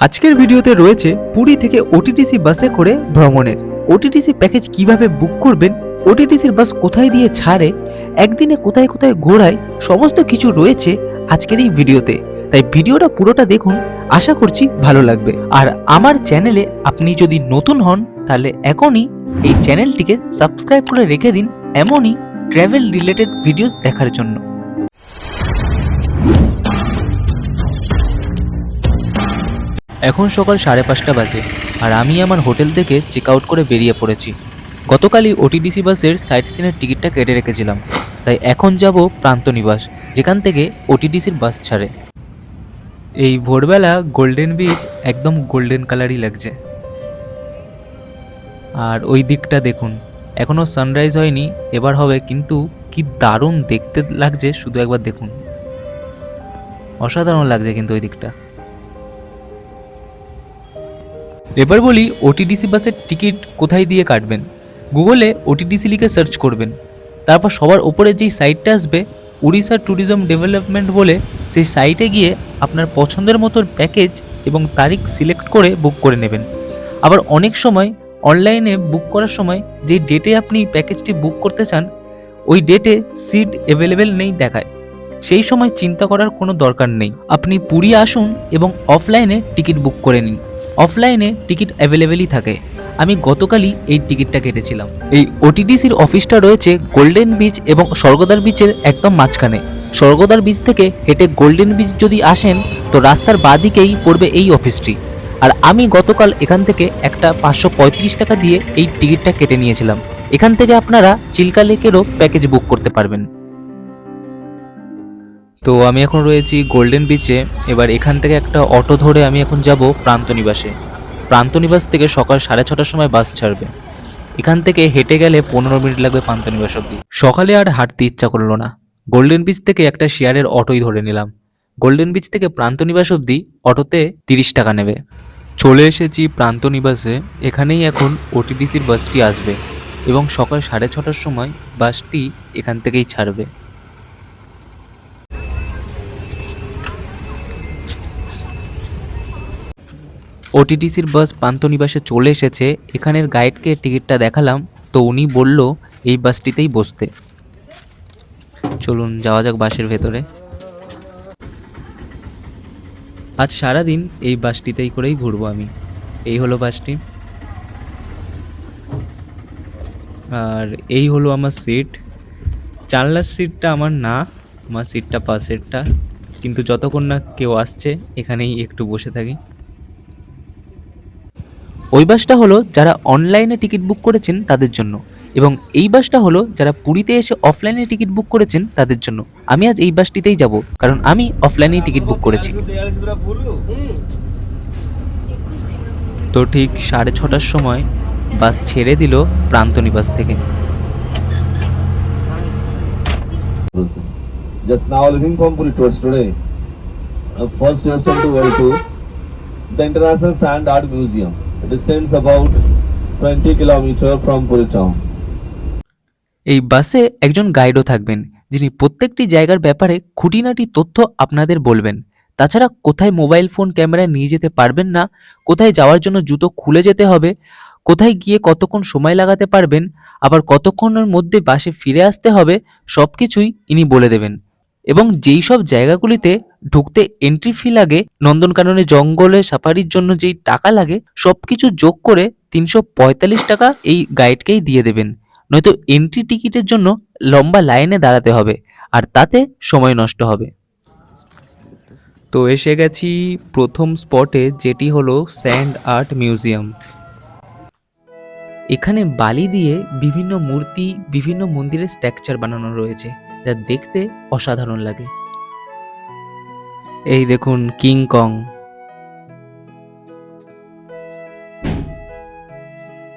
আজকের ভিডিওতে রয়েছে পুরী থেকে ওটিটিসি বাসে করে ভ্রমণের। ওটিটিসি প্যাকেজ কীভাবে বুক করবেন? ওটিটিসির বাস কোথায় দিয়ে ছাড়ে? একদিনে কোথায় কোথায় ঘোরায়? সমস্ত কিছু রয়েছে আজকের এই ভিডিওতে। তাই ভিডিওটা পুরোটা দেখুন, আশা করছি ভালো লাগবে। আর আমার চ্যানেলে আপনি যদি নতুন হন, তাহলে এখনই এই চ্যানেলটিকে সাবস্ক্রাইব করে রেখে দিন এমনই ট্র্যাভেল রিলেটেড ভিডিওস দেখার জন্য। এখন সকাল সাড়ে পাঁচটা বাজে, আর আমি আমার হোটেল থেকে চেক আউট করে বেরিয়ে পড়েছি। গতকালই ওটিডিসি বাসের সাইট সিনের টিকিটটা কেটে রেখেছিলাম। তাই এখন যাব প্রান্তনিবাস যেখান থেকে ওটিডিসির বাস ছাড়ে। এই ভোরবেলা গোল্ডেন বিচ একদম গোল্ডেন কালারই লাগছে। আর ওই দিকটা দেখুন এখনও সানরাইজ হয়নি, এবার হবে, কিন্তু কি দারুণ দেখতে লাগছে, শুধু একবার দেখুন। অসাধারণ লাগছে কিন্তু ওই দিকটা। এবার বলি ওটিডিসি বাসের টিকিট কোথায় দিয়ে কাটবেন? গুগলে ওটিডিসি লিখে সার্চ করবেন। তারপর সবার ওপরে যেই সাইটটা আসবে, উড়িষ্যা ট্যুরিজম ডেভেলপমেন্ট বলে, সেই সাইটে গিয়ে আপনার পছন্দের মতো প্যাকেজ এবং তারিখ সিলেক্ট করে বুক করে নেবেন। আবার অনেক সময় অনলাইনে বুক করার সময় যেই ডেটে আপনি প্যাকেজটি বুক করতে চান, ওই ডেটে সিট অ্যাভেলেবেল নেই দেখায়। সেই সময় চিন্তা করার কোনো দরকার নেই। আপনি পুরী আসুন এবং অফলাইনে টিকিট বুক করে নিন। অফলাইনে টিকিট অ্যাভেলেবেলই থাকে। আমি গতকালই এই টিকিটটা কেটেছিলাম। এই ওটিডিসির অফিসটা রয়েছে গোল্ডেন বিচ এবং স্বর্গদার বিচের একদম মাঝখানে। স্বর্গদার বিচ থেকে হেঁটে গোল্ডেন বিচ যদি আসেন, তো রাস্তার বাঁদিকেই পড়বে এই অফিসটি। আর আমি গতকাল এখান থেকে একটা পাঁচশো পঁয়ত্রিশ টাকা দিয়ে এই টিকিটটা কেটে নিয়েছিলাম। এখান থেকে আপনারা চিল্কা লেকেরও প্যাকেজ বুক করতে পারবেন। তো আমি এখন রয়েছি গোল্ডেন বিচে এবার এখান থেকে একটা অটো ধরে আমি এখন যাব প্রান্তনিবাসে প্রান্তনিবাস থেকে সকাল সাড়ে ছটার সময় বাস ছাড়বে। এখান থেকে হেঁটে গেলে পনেরো মিনিট লাগবে প্রান্তনিবাস অব্দি সকালে আর হাঁটতে ইচ্ছা করল না। গোল্ডেন বিচ থেকে একটা শেয়ারের অটোই ধরে নিলাম। গোল্ডেন বিচ থেকে প্রান্তনিবাস অব্দি অটোতে তিরিশ টাকা নেবে। চলে এসেছি প্রান্তনিবাসে এখানেই এখন ওটিডিসির বাসটি আসবে এবং সকাল সাড়ে ছটার সময় বাসটি এখান থেকেই ছাড়বে। ওটিটিসির বাস পান্থনিবাসে চলে এসেছে। এখানের গাইডকে টিকিটটা দেখালাম, তো উনি বলল, এই বাসটিতেই বসতে। চলুন, যাওয়া যাক বাসের ভেতরে। আজ সারাদিন এই বাসটিতেই করেই ঘুরবো আমি। এই হলো বাসটি আর এই হলো আমার সিট জানলার সিটটা আমার না, আমার সিটটা পাশেরটা। কিন্তু যতক্ষণ না কেউ আসছে, এখানেই একটু বসে থাকি। ওই বাসটা হলো যারা অনলাইনে টিকিট বুক করেছেন তাদের জন্য এবং এই বাসটা হলো যারা পুরীতে এসে অফলাইনে টিকিট বুক করেছেন তাদের জন্য আমি আজ এই বাসটিতেই যাব কারণ আমি অফলাইনেই টিকিট বুক করেছি তো ঠিক সাড়ে ছটার সময় বাস ছেড়ে দিল প্রান্তনিবাস থেকে Just now leaving from Puri towards today. Uh, first station to World Tour, the International. Distance about 20 kilometer from Puri town. এই বাসে একজন গাইডও থাকবেন, যিনি প্রত্যেকটি জায়গার ব্যাপারে খুঁটিনাটি তথ্য আপনাদের বলবেন তাছাড়া কোথায় মোবাইল ফোন ক্যামেরা নিয়ে যেতে পারবেন না, কোথায় যাওয়ার জন্য জুতো খুলে যেতে হবে, কোথায় গিয়ে কতক্ষণ সময় লাগাতে পারবেন, আবার কতক্ষণের মধ্যে বাসে ফিরে আসতে হবে সব কিছুই ইনি বলে দেবেন এবং যেই সব জায়গাগুলিতে ঢুকতে এন্ট্রি ফি লাগে, নন্দনকাননে জঙ্গলে সাফারির জন্য যেই টাকা লাগে সব কিছু যোগ করে তিনশো পঁয়তাল্লিশ টাকা এই গাইডকেই দিয়ে দেবেন। নয়তো এন্ট্রি টিকিটের জন্য লম্বা লাইনে দাঁড়াতে হবে, আর তাতে সময় নষ্ট হবে। তো এসে গেছি প্রথম স্পটে যেটি হলো স্যান্ড আর্ট মিউজিয়াম এখানে বালি দিয়ে বিভিন্ন মূর্তি, বিভিন্ন মন্দিরের স্ট্রাকচার বানানো রয়েছে। যা দেখতে অসাধারণ লাগে। এই দেখুন কিং কং।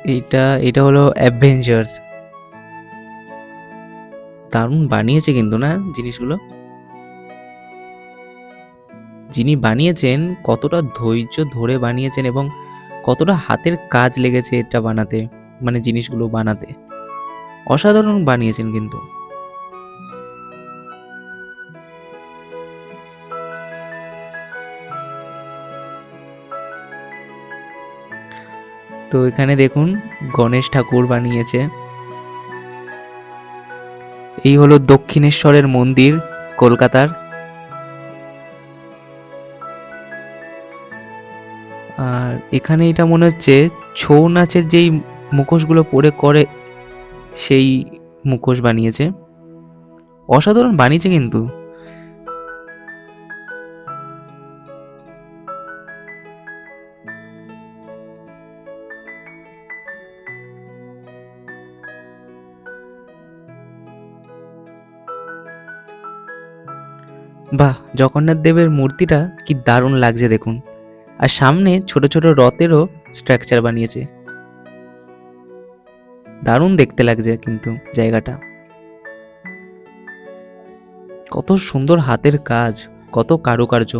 এইটা এটা হলো অ্যাডভেঞ্চার্স দারুণ বানিয়েছে কিন্তু না জিনিসগুলো? যিনি বানিয়েছেন, কতটা ধৈর্য ধরে বানিয়েছেন এবং কতটা হাতের কাজ লেগেছে এটা বানাতে মানে জিনিসগুলো বানাতে। অসাধারণ বানিয়েছেন কিন্তু। তো এখানে দেখুন গণেশ ঠাকুর বানিয়েছে। এই হলো দক্ষিণেশ্বরের মন্দির, কলকাতার। আর এখানে এটা মনে হচ্ছে ছৌ নাচের যেই মুখোশগুলো পরে করে, সেই মুখোশ বানিয়েছে। অসাধারণ বানিয়েছে কিন্তু। বাহ, জগন্নাথ দেবের মূর্তিটা কি দারুণ লাগছে দেখুন। আর সামনে ছোট ছোট রথেরও স্ট্রাকচার বানিয়েছে। দারুণ দেখতে লাগছে কিন্তু জায়গাটা। কত সুন্দর হাতের কাজ, কত কারুকার্য।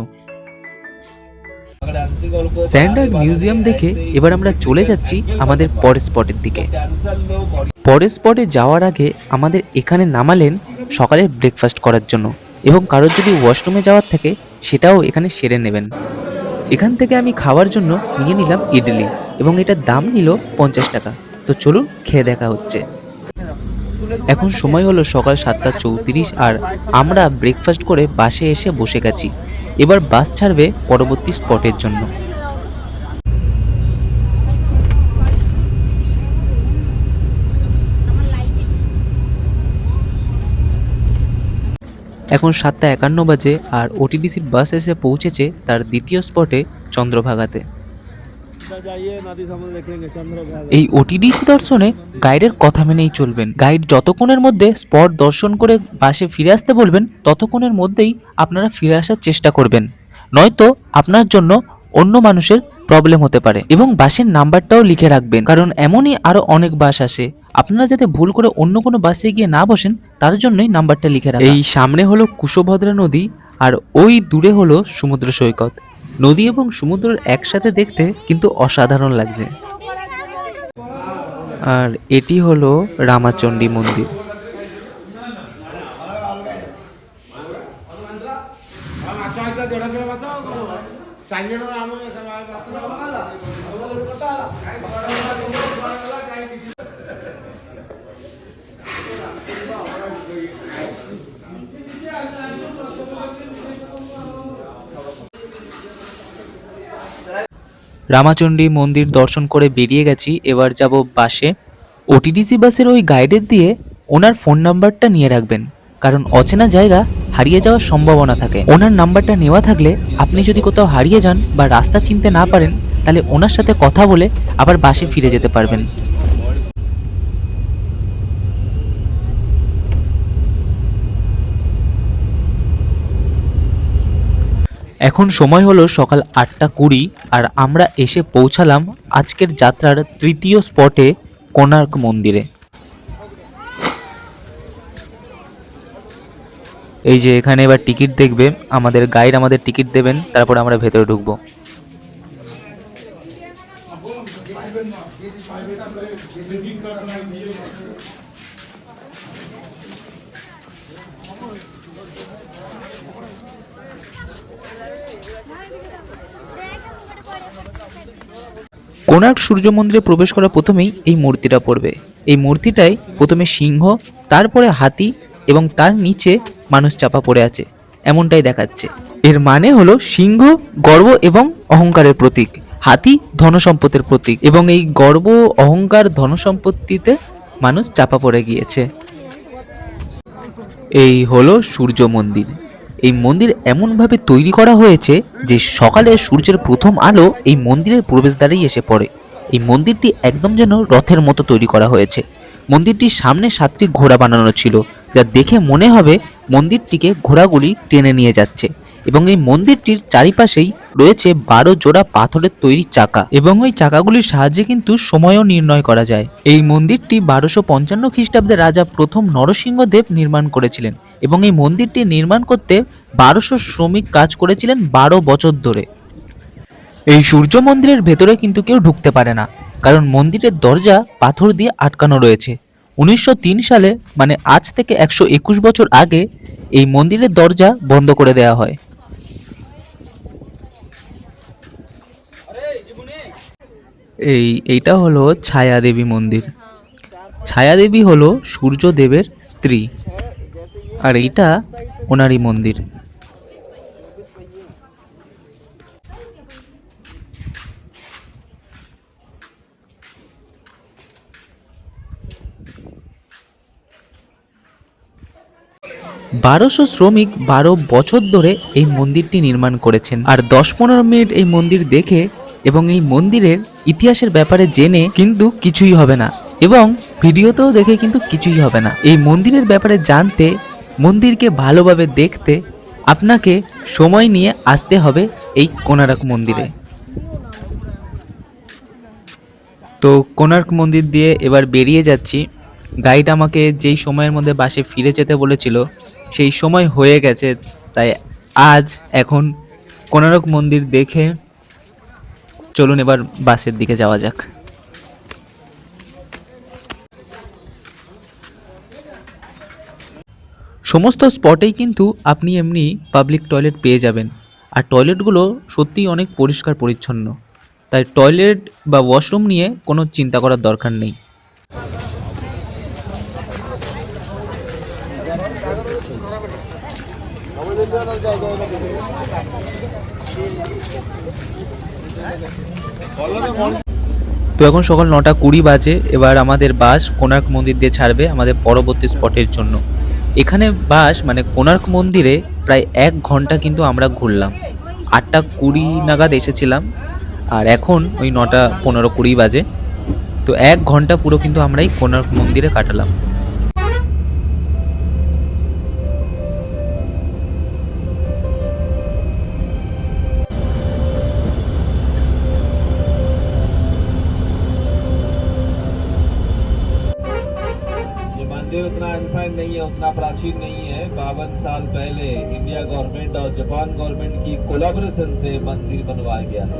স্যান্ড আর্ট মিউজিয়াম দেখে এবার আমরা চলে যাচ্ছি আমাদের পরের স্পটের দিকে। পরের স্পটে যাওয়ার আগে আমাদের এখানে নামালেন সকালে ব্রেকফাস্ট করার জন্য। এবং কারোর যদি ওয়াশরুমে যাওয়ার থাকে, সেটাও এখানে সেরে নেবেন। এখান থেকে আমি খাওয়ার জন্য নিয়ে নিলাম ইডলি এবং এটার দাম নিল পঞ্চাশ টাকা। তো চলুন খেয়ে দেখা হচ্ছে। এখন সময় হলো সকাল সাতটা চৌত্রিশ আর আমরা ব্রেকফাস্ট করে বাসে এসে বসে গেছি। এবার বাস ছাড়বে পরবর্তী স্পটের জন্য। এখন সাতটা একান্ন বাজে আর ওটিডিসির বাস এসে পৌঁছেছে তার দ্বিতীয় স্পটে চন্দ্রভাগাতে। এই ওটিডিসি দর্শনে গাইডের কথা মেনেই চলবেন। গাইড যতক্ষণের মধ্যে স্পট দর্শন করে বাসে ফিরে আসতে বলবেন, ততক্ষণের মধ্যেই আপনারা ফিরে আসার চেষ্টা করবেন। নয়তো আপনার জন্য অন্য মানুষের প্রবলেম হতে পারে। এবং বাসের নাম্বারটাও লিখে রাখবেন কারণ এমনই আরও অনেক বাস আসে। আপনারা যাতে ভুল করে অন্য কোনো বাসে গিয়ে না বসেন তার জন্যই নাম্বারটা লিখে রাখা। এই সামনে হলো কুশভদ্রা নদী আর ওই দূরে হলো সমুদ্র সৈকত। নদী এবং সমুদ্রের একসাথে দেখতে কিন্তু অসাধারণ লাগছে। আর এটি হলো রামাচণ্ডী মন্দির। ମାଛ রামাচণ্ডী মন্দির দর্শন করে বেরিয়ে গেছি, এবার যাব বাসে। ওটিডিসি বাসের ওই গাইডের দিয়ে ওনার ফোন নাম্বারটা নিয়ে রাখবেন, কারণ অচেনা জায়গা হারিয়ে যাওয়ার সম্ভাবনা থাকে। ওনার নাম্বারটা নেওয়া থাকলে আপনি যদি কোথাও হারিয়ে যান বা রাস্তা চিনতে না পারেন, তাহলে ওনার সাথে কথা বলে আবার বাসে ফিরে যেতে পারবেন। এখন সময় হলো সকাল আটটা কুড়ি আর আমরা এসে পৌঁছালাম আজকের যাত্রার তৃতীয় স্পটে, কোণার্ক মন্দিরে। এই যে এখানে এবার টিকিট দেখবে, আমাদের গাইড আমাদের টিকিট দেবেন, তারপর আমরা ভেতরে ঢুকবো। কোণার্ক সূর্য মন্দিরে প্রবেশ করা প্রথমেই এই মূর্তিটা পড়বে। এই মূর্তিটাই প্রথমে সিংহ, তারপরে হাতি এবং তার নিচে মানুষ চাপা পড়ে আছে। এমনটাই দেখাচ্ছে। এর মানে হলো সিংহ, গর্ব এবং অহংকারের প্রতীক। হাতি ধনসম্পদের প্রতীক এবং এই গর্ব, অহংকার ধনসম্পত্তিতে মানুষ চাপা পড়ে গিয়েছে। এই হলো সূর্য মন্দির এই মন্দির এমনভাবে তৈরি করা হয়েছে যে সকালে সূর্যের প্রথম আলো এই মন্দিরের প্রবেশদ্বারেই এসে পড়ে। এই মন্দিরটি একদম যেন রথের মতো তৈরি করা হয়েছে। মন্দিরটির সামনে সাতটি ঘোড়া বানানো ছিল, যা দেখে মনে হবে মন্দিরটিকে ঘোড়াগুলি টেনে নিয়ে যাচ্ছে। এবং এই মন্দিরটির চারিপাশেই রয়েছে বারো জোড়া পাথরের তৈরি চাকা। এবং ওই চাকাগুলির সাহায্যে কিন্তু সময়ও নির্ণয় করা যায়। এই মন্দিরটি বারোশো পঞ্চান্ন খ্রিস্টাব্দে রাজা প্রথম নরসিংহদেব নির্মাণ করেছিলেন। এবং এই মন্দিরটি নির্মাণ করতে বারোশো শ্রমিক কাজ করেছিলেন বারো বছর ধরে। এই সূর্য মন্দিরের ভেতরে কিন্তু কেউ ঢুকতে পারে না, কারণ মন্দিরের দরজা পাথর দিয়ে আটকানো রয়েছে। উনিশশো তিন সালে মানে আজ থেকে একশো একুশ বছর আগে, এই মন্দিরের দরজা বন্ধ করে দেওয়া হয়। এই, এইটা হলো ছায়াদেবী মন্দির। ছায়াদেবী হলো সূর্যদেবের স্ত্রী। আর এইটা ওনারই মন্দির। বারোশো শ্রমিক বারো বছর ধরে এই মন্দিরটি নির্মাণ করেছেন। আর দশ পনেরো মিনিট এই মন্দির দেখে এবং এই মন্দিরের ইতিহাসের ব্যাপারে জেনে কিন্তু কিছুই হবে না। এবং ভিডিওতেও দেখে কিন্তু কিছুই হবে না। এই মন্দিরের ব্যাপারে জানতে মন্দিরকে ভালোভাবে দেখতে আপনাকে সময় নিয়ে আসতে হবে এই কোনারক মন্দিরে। তো কোনার্ক মন্দির দিয়ে এবার বেরিয়ে যাচ্ছি। গাইড আমাকে যেই সময়ের মধ্যে বাসে ফিরে যেতে বলেছিল, সেই সময় হয়ে গেছে। তাই আজ এখন কোনারক মন্দির দেখে চলুন এবার বাসের দিকে যাওয়া যাক। সমস্ত স্পটেই কিন্তু আপনি এমনি পাবলিক টয়লেট পেয়ে যাবেন। আর টয়লেটগুলো সত্যিই অনেক পরিষ্কার পরিচ্ছন্ন। তাই টয়লেট বা ওয়াশরুম নিয়ে কোনো চিন্তা করার দরকার নেই। তো এখন সকাল নটা কুড়ি বাজে, এবার আমাদের বাস কোণার্ক মন্দির দিয়ে ছাড়বে আমাদের পরবর্তী স্পটের জন্য। এখানে বাস মানে কোণার্ক মন্দিরে প্রায় এক ঘণ্টা কিন্তু আমরা ঘুরলাম। আটটা কুড়ি নাগাদ এসেছিলাম, আর এখন ওই নটা পনেরো কুড়ি বাজে। তো এক ঘণ্টা পুরো কিন্তু আমরা এই কোণার্ক মন্দিরে কাটালাম। मंदिर नहीं है, उतना प्राचीन नहीं है। बावन साल पहले इंडिया गवर्नमेंट और जापान गवर्नमेंट की कोलाबोरेशन से मंदिर बनवाया गया है।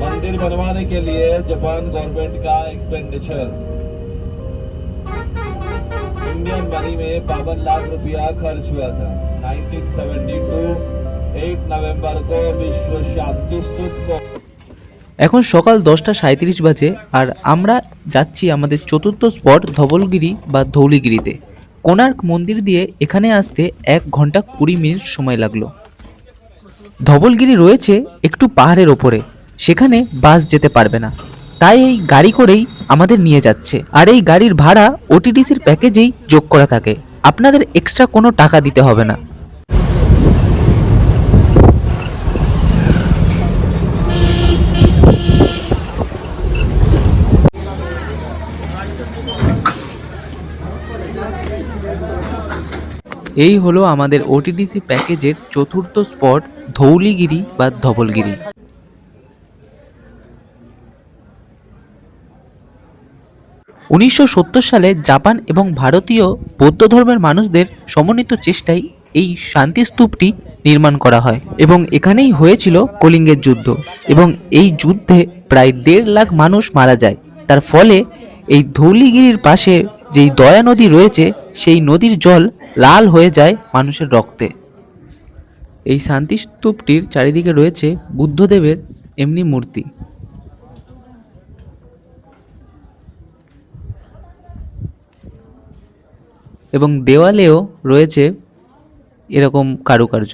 मंदिर बनवाने के लिए जापान गवर्नमेंट का एक्सपेंडिचर इंडियन मनी में बावन लाख रुपया खर्च हुआ था। 1972 8 नवंबर को विश्व शांति स्तूप को এখন সকাল দশটা সাঁত্রিশ বাজে আর আমরা যাচ্ছি আমাদের চতুর্থ স্পট ধবলগিরি বা ধৌলিগিরিতে। কোণার্ক মন্দির দিয়ে এখানে আসতে এক ঘণ্টা কুড়ি মিনিট সময় লাগল। ধবলগিরি রয়েছে একটু পাহাড়ের ওপরে, সেখানে বাস যেতে পারবে না। তাই এই গাড়ি করেই আমাদের নিয়ে যাচ্ছে। আর এই গাড়ির ভাড়া ওটিডিসির প্যাকেজেই যোগ করা থাকে। আপনাদের এক্সট্রা কোনো টাকা দিতে হবে না। এই হলো আমাদের ওটিডিসি প্যাকেজের চতুর্থ স্পট, ধৌলিগিরি বা ধবলগিরি। উনিশশো সত্তর সালে জাপান এবং ভারতীয় বৌদ্ধ ধর্মের মানুষদের সমন্বিত চেষ্টায় এই শান্তি স্তূপটি নির্মাণ করা হয় এবং এখানেই হয়েছিল কলিঙ্গের যুদ্ধ এবং এই যুদ্ধে প্রায় দেড় লাখ মানুষ মারা যায়। তার ফলে এই ধৌলিগিরির পাশে যেই দয়া নদী রয়েছে, সেই নদীর জল লাল হয়ে যায় মানুষের রক্তে। এই শান্তি স্তূপটির চারিদিকে রয়েছে বুদ্ধদেবের এমনি মূর্তি। এবং দেওয়ালেও রয়েছে এরকম কারুকার্য।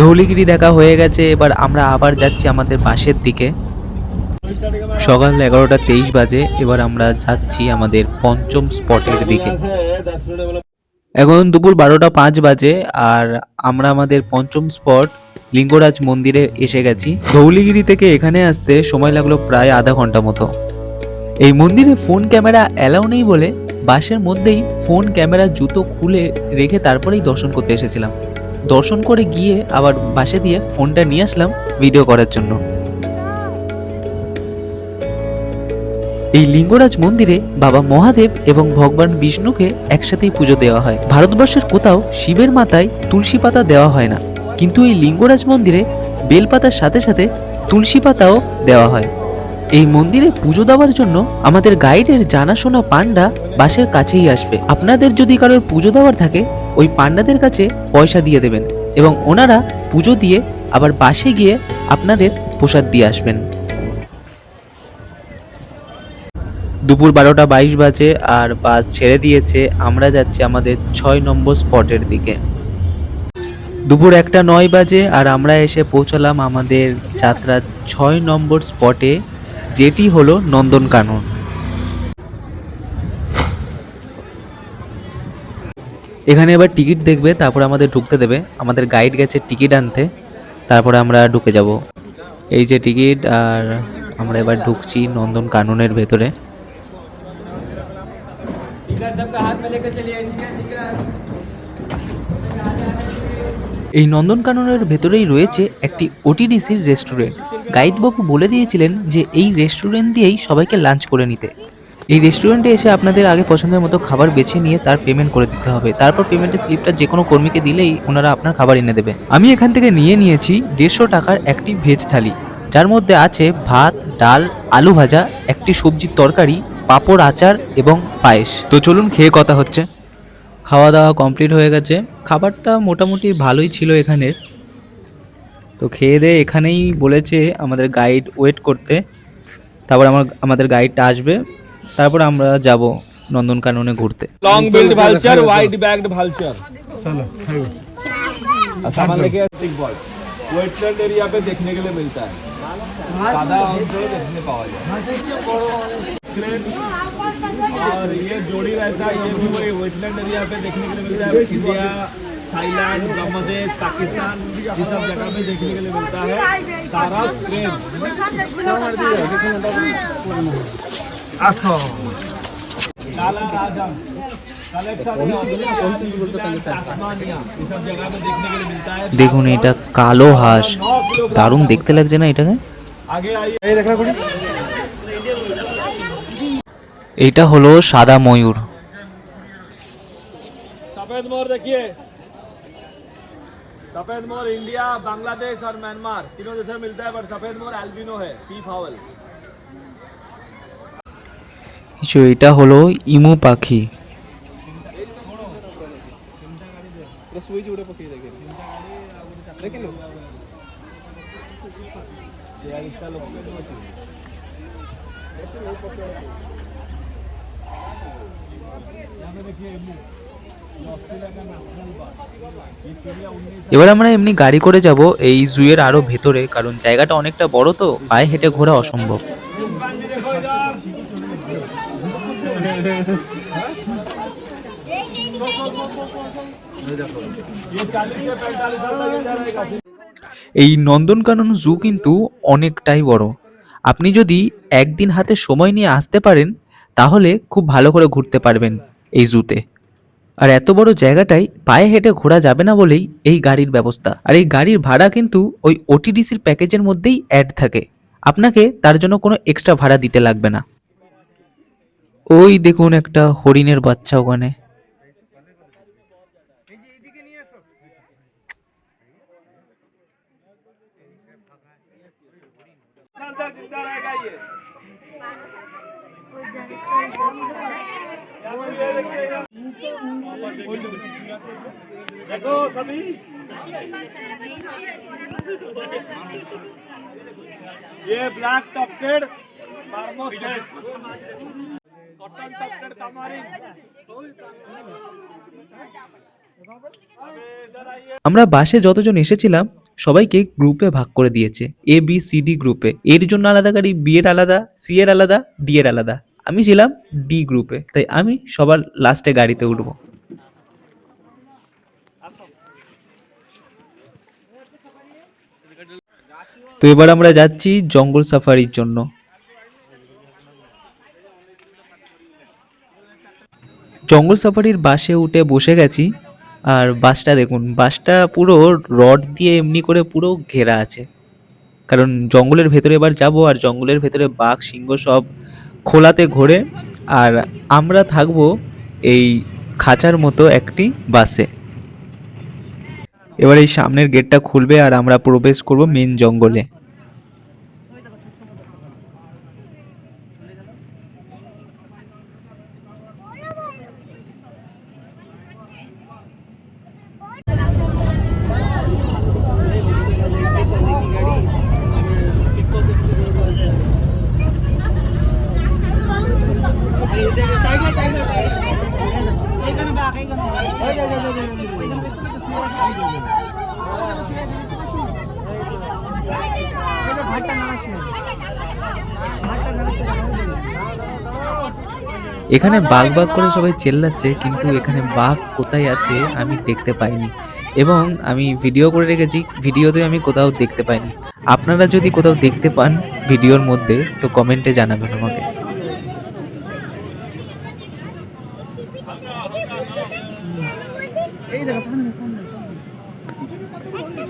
ধৌলিগিরি দেখা হয়ে গেছে, এবার আমরা আবার যাচ্ছি আমাদের বাসের দিকে। সকাল এগারোটা তেইশ বাজে, এবার আমরা যাচ্ছি আমাদের পঞ্চম স্পটের দিকে। এখন দুপুর বারোটা পাঁচ বাজে, আর আমরা আমাদের পঞ্চম স্পট লিঙ্গরাজ মন্দিরে এসে গেছি। ধৌলিগিরি থেকে এখানে আসতে সময় লাগল প্রায় আধা ঘণ্টা মতো। এই মন্দিরে ফোন ক্যামেরা অ্যালাউ নেই বলে বাসের মধ্যেই ফোন ক্যামেরা জুতো খুলে রেখে তারপরেই দর্শন করতে এসেছিলাম। দর্শন করে গিয়ে আবার বাসে দিয়ে ফোনটা নিয়ে আসলাম ভিডিও করার জন্য। এই লিঙ্গরাজ মন্দিরে বাবা মহাদেব এবং ভগবান বিষ্ণুকে একসাথেই পুজো দেওয়া হয়। ভারতবর্ষের কোথাও শিবের মাথায় তুলসী পাতা দেওয়া হয় না। কিন্তু এই লিঙ্গরাজ মন্দিরে বেলপাতার সাথে সাথে তুলসী পাতাও দেওয়া হয়। এই মন্দিরে পুজো দেওয়ার জন্য আমাদের গাইডের জানাশোনা পান্ডা বাসের কাছেই আসবে। আপনাদের যদি কারোর পুজো দেওয়ার থাকে ওই পান্ডাদের কাছে পয়সা দিয়ে দেবেন এবং ওনারা পুজো দিয়ে আবার বাসে গিয়ে আপনাদের প্রসাদ দিয়ে আসবেন। দুপুর বারোটা বাইশ বাজে আর বাস ছেড়ে দিয়েছে। আমরা যাচ্ছি আমাদের ছয় নম্বর স্পটের দিকে। দুপুর একটা নয় বাজে আর আমরা এসে পৌঁছালাম আমাদের যাত্রার ছয় নম্বর স্পটে, যেটি হলো নন্দনকানন। এখানে এবার টিকিট দেখবে, তারপর আমাদের ঢুকতে দেবে। আমাদের গাইড গেছে টিকিট আনতে, তারপরে আমরা ঢুকে যাব। এই যে টিকিট, আর আমরা এবার ঢুকছি নন্দন কাননের ভেতরে। এই নন্দনকাননের ভেতরেই রয়েছে একটি ওটিডিসির রেস্টুরেন্ট গাইডবাবু বলে দিয়েছিলেন যে, এই রেস্টুরেন্ট দিয়েই সবাইকে লাঞ্চ করে নিতে। এই রেস্টুরেন্টে এসে আপনাদের আগে পছন্দের মতো খাবার বেছে নিয়ে তার পেমেন্ট করে দিতে হবে। তারপর পেমেন্টের স্লিপটা যে কোনো কর্মীকে দিলেই ওনারা আপনার খাবার এনে দেবে। আমি এখান থেকে নিয়ে নিয়েছি দেড়শো টাকার একটি ভেজ থালি। যার মধ্যে আছে ভাত, ডাল, আলু ভাজা, একটি সবজির তরকারি, পাঁপড় আচার এবং পায়েস। তো চলুন খেয়ে কথা হচ্ছে। খাওয়া দাওয়া কমপ্লিট হয়ে গেছে। খাবারটা মোটামুটি ভালোই ছিল এখানের। তো খেয়ে দিয়ে এখানেই বলেছে আমাদের গাইড ওয়েট করতে। তারপর আমার, আমাদের গাইডটা আসবে। তারপর আমরা যাব নন্দনকাননে ঘুরতে लॉन्ग बिल्ड भालचर वाइड बैग्ड भालचर सामान लेके स्टिक बॉल वेटलैंड एरिया पे देखने के लिए मिलता है सादा अंश देखने पावा जाए और ये जोड़ी रहता है ये भी वही वेटलैंड एरिया पे देखने के लिए मिलता है इंडिया थाईलैंड बांग्लादेश पाकिस्तान ये सब जगह पे देखने के लिए मिलता है सारा स्क्रेप আসো काला राजा तास्मानिया ये सब जगह पे देखने के लिए मिलता है দেখুন এটা কালো হাঁস দারুণ দেখতে লাগছে না এটাকে आगे आइए এইটা হলো সাদা ময়ূর सफेद मोर देखिए सफेद मोर इंडिया बांग्लादेश और म्यांमार तीनों देशों में मिलता है पर सफेद मोर एल्बिनो है पी फावल কিছু এটা হলো ইমু পাখি। এবার আমরা এমনি গাড়ি করে যাব এই জুয়ের আরও ভেতরে, কারণ জায়গাটা অনেকটা বড় তো, পায়ে হেঁটে ঘোরা অসম্ভব। এই নন্দনকানন জু কিন্তু অনেকটাই বড়। আপনি যদি একদিন হাতে সময় নিয়ে আসতে পারেন, তাহলে খুব ভালো করে ঘুরতে পারবেন এই জুতে। আর এত বড় জায়গাটাই পায়ে হেঁটে ঘোরা যাবে না বলেই এই গাড়ির ব্যবস্থা। আর এই গাড়ির ভাড়া কিন্তু ওই ওটিডিসির প্যাকেজের মধ্যেই অ্যাড থাকে। আপনাকে তার জন্য কোনো এক্সট্রা ভাড়া দিতে লাগবে না। ওই দেখুন একটা হরিণের বাচ্চা ওখানে साल तक जिंदा रहेगा ये देखो सभी ये ब्लैक टॉपटेड আমরা বাসে যতজন এসেছিলাম, সবাইকে গ্রুপে ভাগ করে দিয়েছে। এ বি সি ডি গ্রুপে। এর জন্য আলাদা গাড়ি বি এর আলাদা সি এর আলাদা ডি এর আলাদা। আমি ছিলাম ডি গ্রুপে, তাই আমি সবার লাস্টে গাড়িতে উঠবো। তো এবার আমরা যাচ্ছি জঙ্গল সাফারির জন্য। জঙ্গল সাফারির বাসে উঠে বসে গেছি। আর বাসটা দেখুন, বাসটা পুরো রড দিয়ে এমনি করে পুরো ঘেরা আছে। কারণ জঙ্গলের ভেতরে এবার যাব আর জঙ্গলের ভেতরে বাঘ, সিংহ সব খোলাতে ঘোরে। আর আমরা থাকব এই খাঁচার মতো একটি বাসে। এবার এই সামনের গেটটা খুলবে আর আমরা প্রবেশ করব মেন জঙ্গলে। এখানে বাঘ বাঘ করে সবাই চেল্লাচ্ছে কিন্তু এখানে বাঘ কোথায় আছে আমি দেখতে পাইনি। এবং আমি ভিডিও করে রেখেছি ভিডিওতে আমি কোথাও দেখতে পাইনি। আপনারা যদি কোথাও দেখতে পান ভিডিওর মধ্যে তো কমেন্টে জানাবেন আমাকে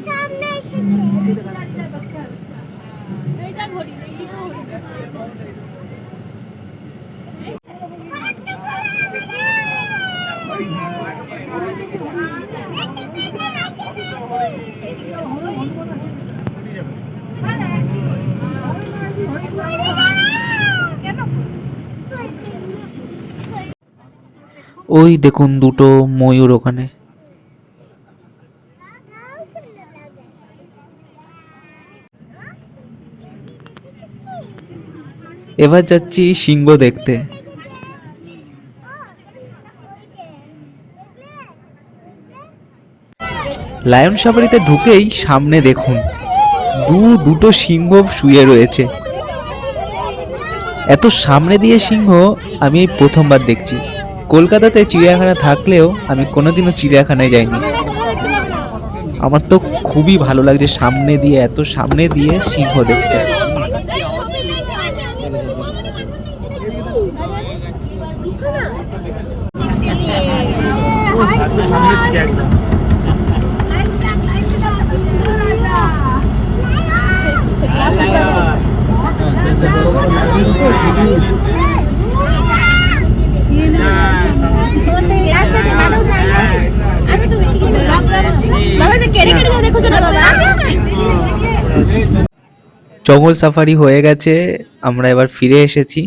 সামনে এসেছে এইটা ঘড়ি এইদিকে ঘড়ি ওই দেখুন দুটো ময়ূর ওখানে। এবার যাচ্ছি সিংহ দেখতে। লায়ন সাফারিতে ঢুকেই সামনে দেখুন, দু দুটো সিংহ শুয়ে রয়েছে। এত সামনে দিয়ে সিংহ আমি প্রথমবার দেখছি। কলকাতাতে চিড়িয়াখানা থাকলেও আমি কোনোদিনও চিড়িয়াখানায় যাইনি। আমার তো খুবই ভালো লাগছে সামনে দিয়ে, এত সামনে দিয়ে সিংহ দেখতে সামনে থেকে একদম বাবা যে কেড়ে কেড়ে দেখো না বাবা জঙ্গল সাফারি হয়ে গেছে, আমরা এবার ফিরে এসেছি।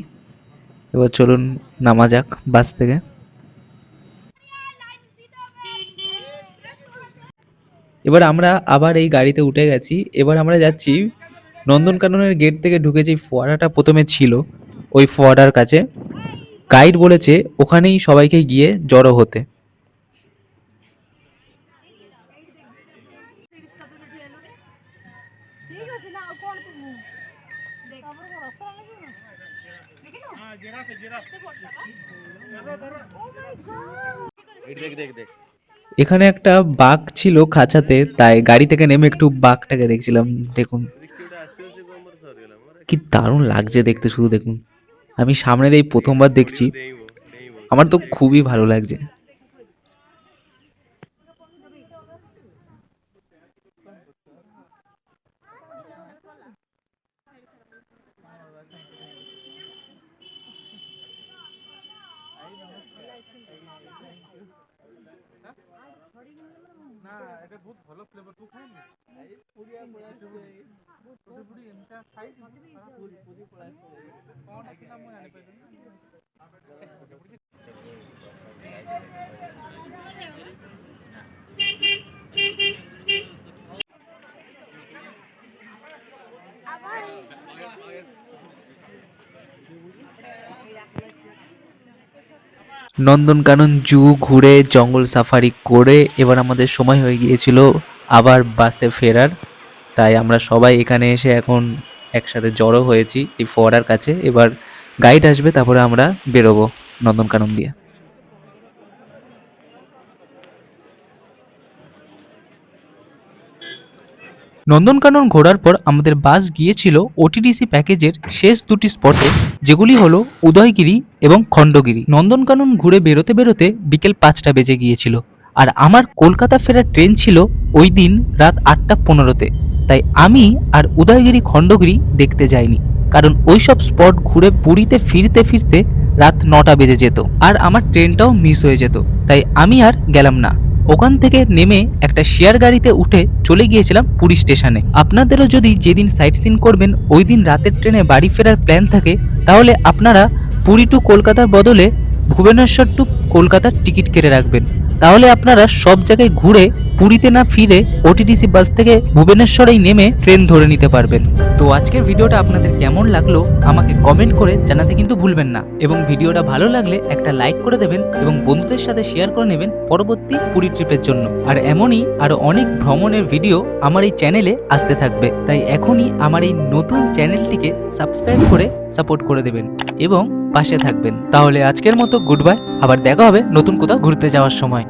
এবার চলুন নামা যাক বাস থেকে। এবার আমরা আবার এই গাড়িতে উঠে গেছি। এবার আমরা যাচ্ছি নন্দনকাননের গেট থেকে ঢুকে যে ফোয়ারাটা প্রথমে ছিল, ওই ফোয়ারার কাছে। গাইড বলেছে, ওখানেই সবাইকে গিয়ে জড়ো হতে। এখানে একটা বাঘ ছিল খাঁচাতে, তাই গাড়ি থেকে নেমে একটু বাঘটাকে দেখছিলাম, দেখুন। কি দারুণ লাগছে দেখতে, শুধু দেখুন। আমি সামনের এই প্রথমবার দেখছি। আমার তো খুবই ভালো লাগছে। নন্দনকানন জু ঘুরে জঙ্গল সাফারি করে এবার আমাদের সময় হয়ে গিয়েছিল আবার বাসে ফেরার। তাই আমরা সবাই এখানে এসে এখন একসাথে জড়ো হয়েছি এই ফোয়ারার কাছে। এবার গাইড আসবে, তারপরে আমরা বেরোবো নন্দনকানন দিয়ে। নন্দনকানন ঘোরার পর আমাদের বাস গিয়েছিল ওটিডিসি প্যাকেজের শেষ দুটি স্পটে, যেগুলি হলো উদয়গিরি এবং খণ্ডগিরি। নন্দনকানন ঘুরে বেরোতে বেরোতে বিকেল পাঁচটা বেজে গিয়েছিল। আর আমার কলকাতা ফেরার ট্রেন ছিল ওই দিন রাত আটটা পনেরোতে। তাই আমি আর উদয়গিরি খণ্ডগিরি দেখতে যাইনি, কারণ ওই সব স্পট ঘুরে পুরীতে ফিরতে ফিরতে রাত নটা বেজে যেত আর আমার ট্রেনটাও মিস হয়ে যেত, তাই আমি আর গেলাম না। ওখান থেকে নেমে একটা শেয়ার গাড়িতে উঠে চলে গিয়েছিলাম পুরী স্টেশনে। আপনাদেরও যদি যেদিন সাইট সিন করবেন ওই দিন রাতের ট্রেনে বাড়ি ফেরার প্ল্যান থাকে, তাহলে আপনারা পুরী টু কলকাতার বদলে ভুবনেশ্বর টু কলকাতার টিকিট কেটে রাখবেন। তাহলে আপনারা সব জায়গায় ঘুরে, পুরীতে না ফিরে ওটিডিসি বাস থেকে ভুবনেশ্বরেই নেমে ট্রেন ধরে নিতে পারবেন। তো আজকের ভিডিওটা আপনাদের কেমন লাগল, আমাকে কমেন্ট করে জানাতে কিন্তু ভুলবেন না। এবং ভিডিওটা ভালো লাগলে একটা লাইক করে দেবেন এবং বন্ধুদের সাথে শেয়ার করে নেবেন পরবর্তী পুরী ট্রিপের জন্য। আর এমনই আরও অনেক ভ্রমণের ভিডিও আমার এই চ্যানেলে আসতে থাকবে। তাই এখনই আমার এই নতুন চ্যানেলটিকে সাবস্ক্রাইব করে সাপোর্ট করে দেবেন। এবং পাশে থাকবেন। তাহলে আজকের মতো গুড বাই আবার দেখা হবে নতুন কোথাও ঘুরতে যাওয়ার সময়।